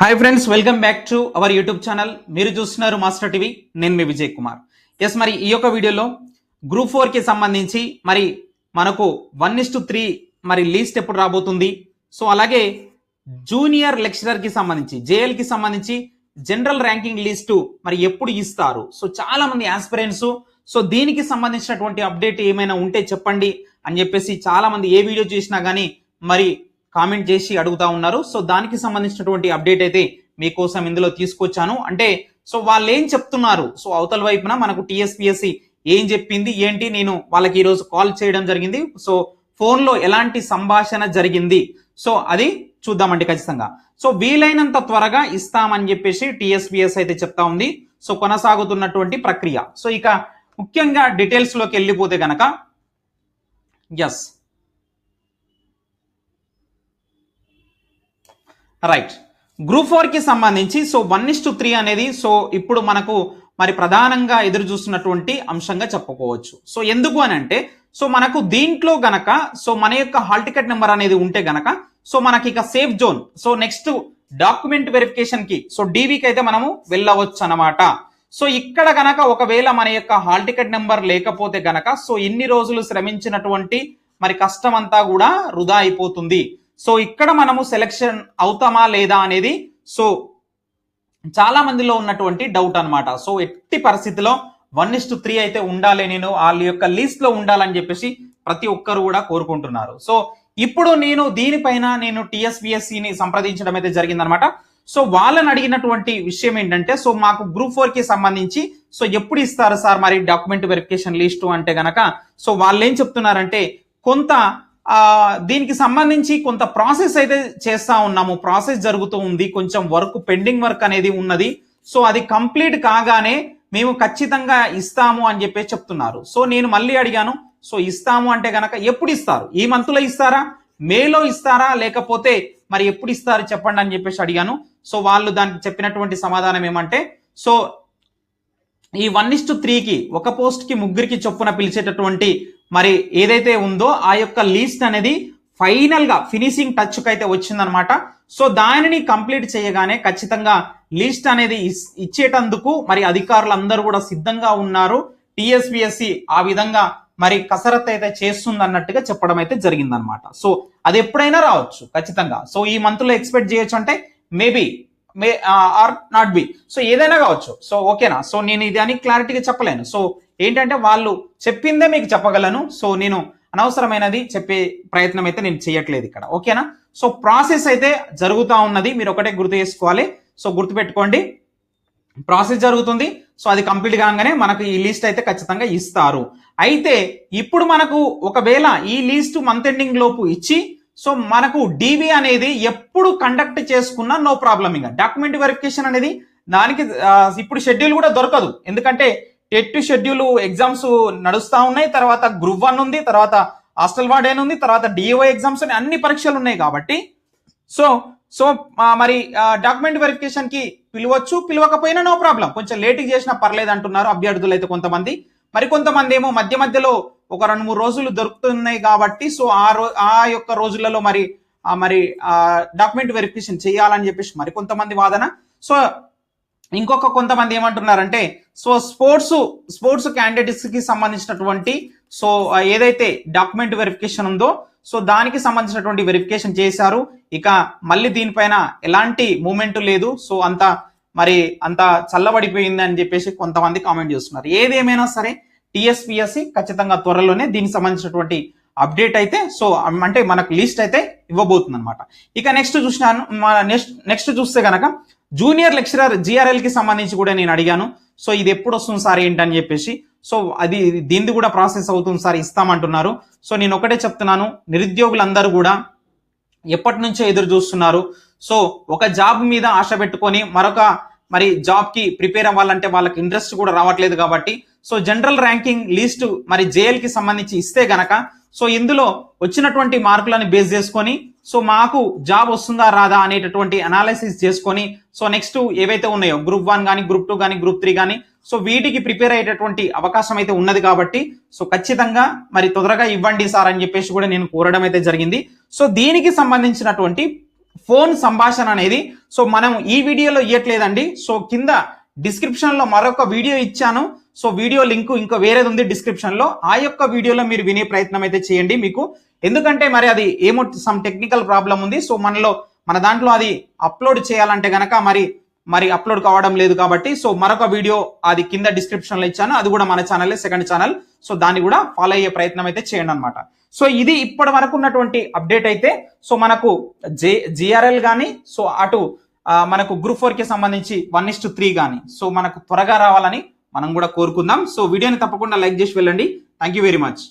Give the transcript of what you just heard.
Hi friends welcome back to our YouTube channel మీరు చూస్తున్నారు master TV నేను మీ Vijay Kumar. Yes మరి ఈ యొక్క వీడియోలో గ్రూప్ ఫోర్కి సంబంధించి మరి మనకు వన్ ఇస్ టు త్రీ మరి లీస్ట్ ఎప్పుడు రాబోతుంది? సో అలాగే జూనియర్ లెక్చరర్కి సంబంధించి జేఎల్కి సంబంధించి జనరల్ ర్యాంకింగ్ లిస్టు మరి ఎప్పుడు ఇస్తారు? సో చాలా మంది ఆస్పిరెంట్స్ సో దీనికి సంబంధించినటువంటి అప్డేట్ ఏమైనా ఉంటే చెప్పండి అని చెప్పేసి చాలా మంది ఏ వీడియో చూసినా కానీ మరి కామెంట్ చేసి అడుగుతా ఉన్నారు. సో దానికి సంబంధించినటువంటి అప్డేట్ అయితే మీకోసం ఇందులో తీసుకొచ్చాను. అంటే సో వాళ్ళు ఏం చెప్తున్నారు? సో అవతల వైపున మనకు టిఎస్పిఎస్సి ఏం చెప్పింది? ఏంటి? నేను వాళ్ళకి ఈరోజు కాల్ చేయడం జరిగింది. సో ఫోన్లో ఎలాంటి సంభాషణ జరిగింది? సో అది చూద్దామండి ఖచ్చితంగా. సో వీలైనంత త్వరగా ఇస్తామని చెప్పేసి టీఎస్పీఎస్ అయితే చెప్తా ఉంది. సో కొనసాగుతున్నటువంటి ప్రక్రియ. సో ఇక ముఖ్యంగా డీటెయిల్స్లోకి వెళ్ళిపోతే గనక ఎస్ రైట్ గ్రూప్ ఫోర్కి సంబంధించి so one is to three అనేది సో ఇప్పుడు మనకు మరి ప్రధానంగా ఎదురు చూస్తున్నటువంటి అంశంగా చెప్పుకోవచ్చు. సో ఎందుకు అని అంటే సో మనకు దీంట్లో గనక సో మన యొక్క హాల్ టికెట్ నెంబర్ అనేది ఉంటే గనక సో మనకి ఇక safe zone so next document వెరిఫికేషన్కి సో డీవీకి అయితే మనము వెళ్ళవచ్చు అన్నమాట. సో ఇక్కడ గనక ఒకవేళ మన యొక్క హాల్ టికెట్ నెంబర్ లేకపోతే గనక సో ఇన్ని రోజులు శ్రమించినటువంటి మరి కష్టం అంతా కూడా వృధా అయిపోతుంది. సో ఇక్కడ మనము సెలెక్షన్ అవుతామా లేదా అనేది సో చాలా మందిలో ఉన్నటువంటి డౌట్ అనమాట సో ఎట్టి పరిస్థితిలో వన్ ఇస్ టు త్రీ అయితే ఉండాలి నేను వాళ్ళ యొక్క లిస్ట్లో ఉండాలని చెప్పేసి ప్రతి ఒక్కరు కూడా కోరుకుంటున్నారు. సో ఇప్పుడు నేను దీనిపైన నేను TSVSC సంప్రదించడం అయితే జరిగిందనమాట సో వాళ్ళని అడిగినటువంటి విషయం ఏంటంటే సో మాకు గ్రూప్ ఫోర్కి సంబంధించి సో ఎప్పుడు ఇస్తారు సార్ మరి డాక్యుమెంట్ వెరిఫికేషన్ లిస్టు అంటే గనక? సో వాళ్ళు ఏం చెప్తున్నారంటే కొంత దీనికి సంబంధించి కొంత ప్రాసెస్ అయితే చేస్తా ఉన్నాము. ప్రాసెస్ జరుగుతూ ఉంది. కొంచెం వర్క్ పెండింగ్ వర్క్ అనేది ఉన్నది. సో అది కంప్లీట్ కాగానే మేము ఖచ్చితంగా ఇస్తాము అని చెప్పేసి చెప్తున్నారు. సో నేను మళ్ళీ అడిగాను. సో ఇస్తాము అంటే గనక ఎప్పుడు ఇస్తారు? ఈ మంత్లో ఇస్తారా? మేలో ఇస్తారా? లేకపోతే మరి ఎప్పుడు ఇస్తారు చెప్పండి అని చెప్పేసి అడిగాను. సో వాళ్ళు దానికి చెప్పినటువంటి సమాధానం ఏమంటే సో ఈ వన్ ఇస్టు త్రీకి ఒక పోస్ట్కి ముగ్గురికి చొప్పున పిలిచేటటువంటి మరి ఏదైతే ఉందో ఆ యొక్క లీస్ట్ అనేది ఫైనల్గా ఫినిషింగ్ టచ్కి అయితే వచ్చిందనమాట. సో దానిని కంప్లీట్ చేయగానే ఖచ్చితంగా లీస్ట్ అనేది ఇస్- ఇచ్చేటందుకు మరి అధికారులందరూ కూడా సిద్ధంగా ఉన్నారు. టిఎస్పిఎస్సి ఆ విధంగా మరి కసరత్ అయితే చేస్తుంది అన్నట్టుగా చెప్పడం అయితే జరిగిందనమాట. సో అది ఎప్పుడైనా రావచ్చు ఖచ్చితంగా. సో ఈ మంత్లో ఎక్స్పెక్ట్ చేయొచ్చు అంటే maybe may or not be. So ఏదైనా కావచ్చు. సో ఓకేనా? సో నేను ఇది అని క్లారిటీగా చెప్పలేను. సో ఏంటంటే వాళ్ళు చెప్పిందే మీకు చెప్పగలను. సో నేను అనవసరమైనది చెప్పే ప్రయత్నం అయితే నేను చేయట్లేదు ఇక్కడ. ఓకేనా? సో ప్రాసెస్ అయితే జరుగుతూ ఉన్నది. మీరు ఒకటే గుర్తు చేసుకోవాలి. సో గుర్తుపెట్టుకోండి. ప్రాసెస్ జరుగుతుంది. సో అది కంప్లీట్ కాగానే మనకు ఈ లిస్ట్ అయితే ఖచ్చితంగా ఇస్తారు. అయితే ఇప్పుడు మనకు ఒకవేళ ఈ లిస్ట్ మంత్ ఎండింగ్ లోపు ఇచ్చి సో మనకు డివి అనేది ఎప్పుడు కండక్ట్ చేసుకున్నా నో ప్రాబ్లం ఇంకా. డాక్యుమెంట్ వెరిఫికేషన్ అనేది దానికి ఇప్పుడు షెడ్యూల్ కూడా దొరకదు. ఎందుకంటే టెట్ షెడ్యూల్ ఎగ్జామ్స్ నడుస్తూ ఉన్నాయి తర్వాత గ్రూప్ వన్ ఉంది తర్వాత హాస్టల్ వార్డెన్ ఉంది తర్వాత డిఓ ఎగ్జామ్స్ అని అన్ని పరీక్షలు ఉన్నాయి కాబట్టి. సో సో మరి డాక్యుమెంట్ వెరిఫికేషన్కి పిలవచ్చు పిలవకపోయినా నో ప్రాబ్లం కొంచెం లేట్ చేసినా పర్లేదు అంటున్నారు అభ్యర్థులు అయితే కొంతమంది. మరి కొంతమంది ఏమో మధ్య మధ్యలో ఒక రెండు మూడు రోజులు దొరుకుతున్నాయి కాబట్టి సో ఆ రో ఆ యొక్క రోజులలో మరి మరి డాక్యుమెంట్ వెరిఫికేషన్ చేయాలని చెప్పేసి మరి కొంతమంది వాదన. సో ఇంకొక కొంతమంది ఏమంటున్నారంటే సో స్పోర్ట్స్ స్పోర్ట్స్ క్యాండిడేట్స్కి సంబంధించినటువంటి సో ఏదైతే డాక్యుమెంట్ వెరిఫికేషన్ ఉందో సో దానికి సంబంధించినటువంటి వెరిఫికేషన్ చేశారు. ఇక మళ్ళీ దీనిపైన ఎలాంటి మూమెంట్ లేదు. సో అంత మరి అంత చల్లబడిపోయింది అని చెప్పేసి కొంతమంది కామెంట్ చేస్తున్నారు. ఏదేమైనా సరే టిఎస్పిఎస్సి ఖచ్చితంగా త్వరలోనే దీనికి సంబంధించినటువంటి అప్డేట్ అయితే సో అంటే మనకు లిస్ట్ అయితే ఇవ్వబోతుంది అనమాట ఇక నెక్స్ట్ చూసినాను నెక్స్ట్ నెక్స్ట్ చూస్తే కనుక జూనియర్ లెక్చరర్ జిఆర్ఎల్కి సంబంధించి కూడా నేను అడిగాను. సో ఇది ఎప్పుడు వస్తుంది సార్ ఏంటని చెప్పేసి. సో అది దీనిది కూడా ప్రాసెస్ అవుతుంది సార్ ఇస్తామంటున్నారు. సో నేను ఒకటే చెప్తున్నాను నిరుద్యోగులందరూ కూడా ఎప్పటి నుంచో ఎదురు చూస్తున్నారు. సో ఒక జాబ్ మీద ఆశ పెట్టుకొని మరొక మరి జాబ్కి ప్రిపేర్ అవ్వాలంటే వాళ్ళకి ఇంట్రెస్ట్ కూడా రావట్లేదు కాబట్టి సో జనరల్ ర్యాంకింగ్ లిస్ట్ మరి జేఎల్కి సంబంధించి ఇస్తే గనక సో ఇందులో వచ్చినటువంటి మార్కులను బేస్ చేసుకొని సో మాకు జాబ్ వస్తుందా రాదా అనేటటువంటి అనాలిసిస్ చేసుకొని సో నెక్స్ట్ ఏవైతే ఉన్నాయో గ్రూప్ వన్ కానీ గ్రూప్ టూ కానీ గ్రూప్ త్రీ కానీ సో వీటికి ప్రిపేర్ అయ్యేటటువంటి అవకాశం అయితే ఉన్నది కాబట్టి సో ఖచ్చితంగా మరి తొందరగా ఇవ్వండి సార్ అని చెప్పేసి కూడా నేను కోరడం అయితే జరిగింది. సో దీనికి సంబంధించినటువంటి ఫోన్ సంభాషణ అనేది. సో మనం ఈ వీడియోలో ఇవ్వట్లేదండి సో కింద డిస్క్రిప్షన్లో మరొక వీడియో ఇచ్చాను. సో వీడియో లింక్ ఇంకా వేరేది ఉంది డిస్క్రిప్షన్లో. ఆ యొక్క వీడియోలో మీరు వినే ప్రయత్నం అయితే చేయండి మీకు. ఎందుకంటే మరి అది ఏమో సమ్ టెక్నికల్ ప్రాబ్లం ఉంది. సో మనలో మన దాంట్లో అది అప్లోడ్ చేయాలంటే గనక మరి మరి అప్లోడ్ కావడం లేదు కాబట్టి సో మరొక వీడియో అది కింద డిస్క్రిప్షన్లో ఇచ్చాను. అది కూడా మన ఛానల్ సెకండ్ ఛానల్ సో దాన్ని కూడా ఫాలో అయ్యే ప్రయత్నం అయితే చేయండి అనమాట సో ఇది ఇప్పటి వరకు ఉన్నటువంటి అప్డేట్ అయితే సో మనకు జే జిఆర్ఎల్ కానీ సో అటు మనకు గ్రూప్ ఫోర్కి సంబంధించి వన్ ఇస్ టు త్రీ కానీ సో మనకు త్వరగా రావాలని మనం కూడా కోరుకుందాం. సో వీడియోని తప్పకుండా లైక్ చేసి వెళ్ళండి. Thank you very much